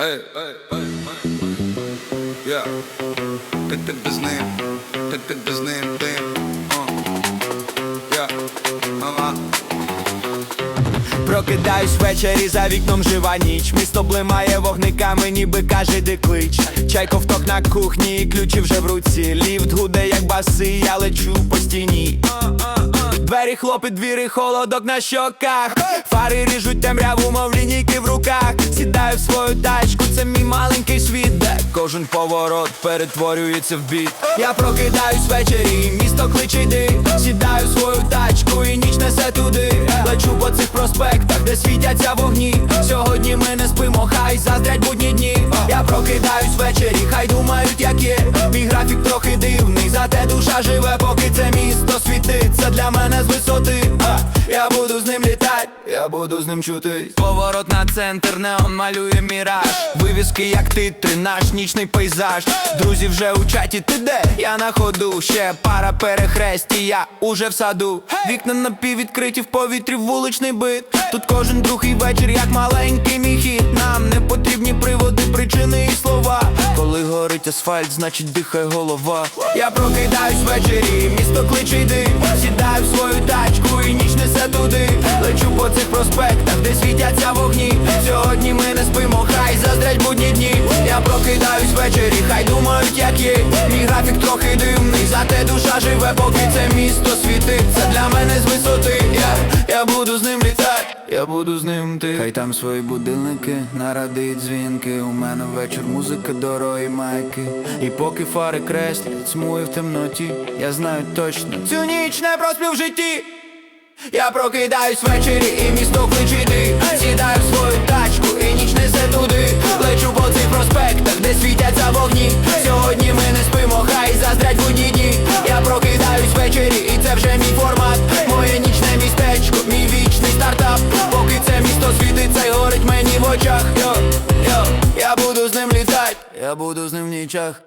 Ей, ей, ей. Я. Ти без ним, ти без ним, ти. Я. Ага. Прокидаюсь ввечері, за вікном жива ніч Місто блимає вогниками, ніби каже де клич Чай ковток на кухні, ключі вже в руці Ліфт гуде, як баси, я лечу по Двері хлопить, двіри, холодок на щоках. Фари ріжуть темряву, мов лінійки в руках. Сідаю в свою тачку, це мій маленький світ Де кожен поворот перетворюється в біт. Я прокидаюсь ввечері, місто кличе йди. Сідаю в свою тачку і ніч несе туди. Лечу по цих проспектах, де світяться вогні. Сьогодні ми не спимо, хай заздрять будні дні. Я прокидаюсь ввечері, хай думають, як є. Мій графік трохи дивний, зате душа живе, мене з висоти. А, Я буду з ним літать, я буду з ним чути Поворот на центр, неон малює міраж. Вивіски, як титри, наш нічний пейзаж. Друзі вже у чаті, ти де? Я на ходу, ще пара перехресті, я уже в саду. Вікна напіввідкриті в повітрі вуличний бит. Тут кожен другий вечір, як маленький мій хід. Нам не потрібні приводи, причини і слова. Коли горить асфальт, значить дихає голова. Я прокидаюсь ввечері, місто кличе йди. Сідаю Лечу по цих проспектах, де світяться вогні. Сьогодні ми не спимо, хай заздрять будні дні. Я прокидаюсь ввечері, хай думають, як є. Мій графік трохи дивний, зате душа живе, поки це місто світиться для мене з висоти. Я, я буду з ним літати, я буду з ним ти. Хай там свої будильники, нарадить дзвінки. У мене вечір музика, дорогі майки. І поки фари креслять, смує в темноті. Я знаю точно, цю ніч не просплю в житті я прокидаюсь ввечері і місто кличе йди Сідаю в свою тачку і ніч несе туди. Лечу по цих проспектах, де світяться вогні. Сьогодні ми не спимо, хай заздрять будні дні Я прокидаюсь ввечері і це вже мій формат. Моє нічне містечко, мій вічний стартап. Поки це місто світиться й горить мені в очах. Йо, йо, я буду з ним літать, я буду з ним в нічах